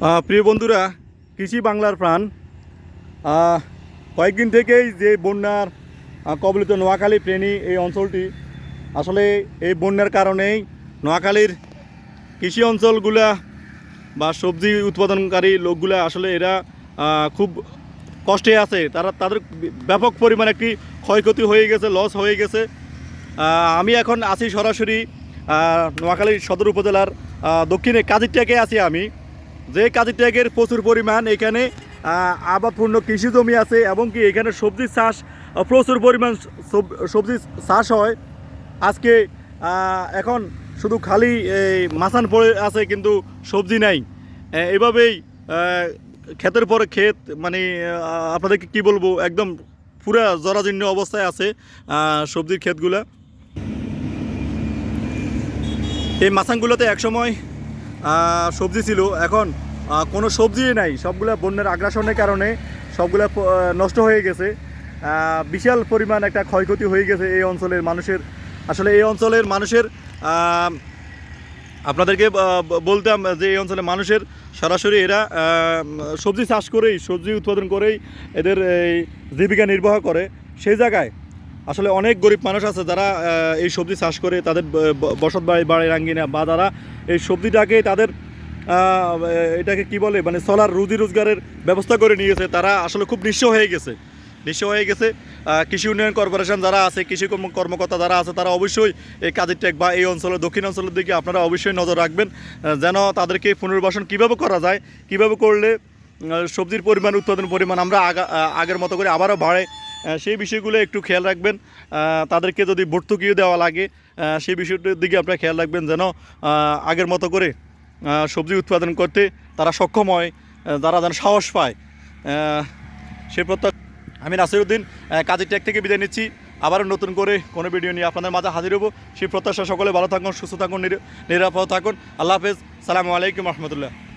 প্রিয় বন্ধুরা, কৃষি বাংলার প্রাণ। কয়েকদিন থেকেই যে বন্যার কবলিত নোয়াখালী প্রেণী এই অঞ্চলটি, আসলে এই বন্যার কারণেই নোয়াখালীর কৃষি অঞ্চলগুলা বা সবজি উৎপাদনকারী লোকগুলা আসলে এরা খুব কষ্টে আছে। তারা, তাদের ব্যাপক পরিমাণ একটি ক্ষয়ক্ষতি হয়ে গেছে, লস হয়ে গেছে। আমি এখন আছি সরাসরি নোয়াখালী সদর উপজেলার দক্ষিণে কাজিরটাকে আছি আমি। যে কাজিরটাকের প্রচুর পরিমাণ এখানে আবাদপূর্ণ কৃষি জমি আছে এবং কি এখানে সবজি চাষ প্রচুর পরিমাণ সব- সবজি চাষ হয়। আজকে এখন শুধু খালি মাসান পড়ে আছে কিন্তু সবজি নাই। এভাবেই ক্ষেতের পরে ক্ষেত মানে আপনাদেরকে কি বলব, একদম পুরা জরাজীর্ণ অবস্থায় আছে সবজির ক্ষেতগুলা। এই মাছানগুলোতে একসময় সবজি ছিল। এখন কোনো সবজিই নাই। সবগুলা বন্যার আগ্রাসনের কারণে সবগুলা নষ্ট হয়ে গেছে। বিশাল পরিমাণ একটা ক্ষয়ক্ষতি হয়ে গেছে এই অঞ্চলের মানুষের। আসলে এই অঞ্চলের মানুষের আপনাদেরকে বলতাম যে এই অঞ্চলের মানুষের সরাসরি এরা সবজি চাষ করেই, সবজি উৎপাদন করেই এদের এই জীবিকা নির্বাহ করে। সেই জায়গায় আসলে অনেক গরিব মানুষ আছে যারা এই সবজি চাষ করে তাদের বসত বাড়ি বাড়ি রাঙ্গিনা বা তারা এই সবজিটাকে তাদের এটাকে কি বলে মানে চলার রুজি রোজগারের ব্যবস্থা করে নিয়েছে। তারা আসলে খুব নিঃস্ব হয়ে গেছে। নিঃস্ব হয়ে গেছে। কৃষি উন্নয়ন কর্পোরেশন যারা আছে, কৃষি কর্মকর্তা যারা আছে, তারা অবশ্যই এই কাজের টেক বা এই অঞ্চলের, দক্ষিণ অঞ্চলের দিকে আপনারা অবশ্যই নজর রাখবেন যেন তাদেরকে পুনর্বাসন কীভাবে করা যায়, কীভাবে করলে সবজির পরিমাণ, উৎপাদন পরিমাণ আমরা আগা আগের মতো করে আবারও বাড়ে। সেই বিষয়গুলো একটু খেয়াল রাখবেন। তাদেরকে যদি ভর্তুকিও দেওয়া লাগে সেই বিষয়টির দিকে আপনারা খেয়াল রাখবেন যেন আগের মতো করে সবজি উৎপাদন করতে তারা সক্ষম হয় তারা যেন সাহস পায়। সে প্রত্যেক আমি নাসিরুদ্দিন কাজের ট্যাগ থেকে বিদায় নিচ্ছি। আবারও নতুন করে কোনো ভিডিও নিয়ে আপনাদের মাঝে হাজির হব। সেই প্রত্যাশা সকলে ভালো থাকুন, সুস্থ থাকুন নিরাপদ থাকুন। আল্লাহ হাফেজ। সালামু আলাইকুম রহমতুল্লাহ।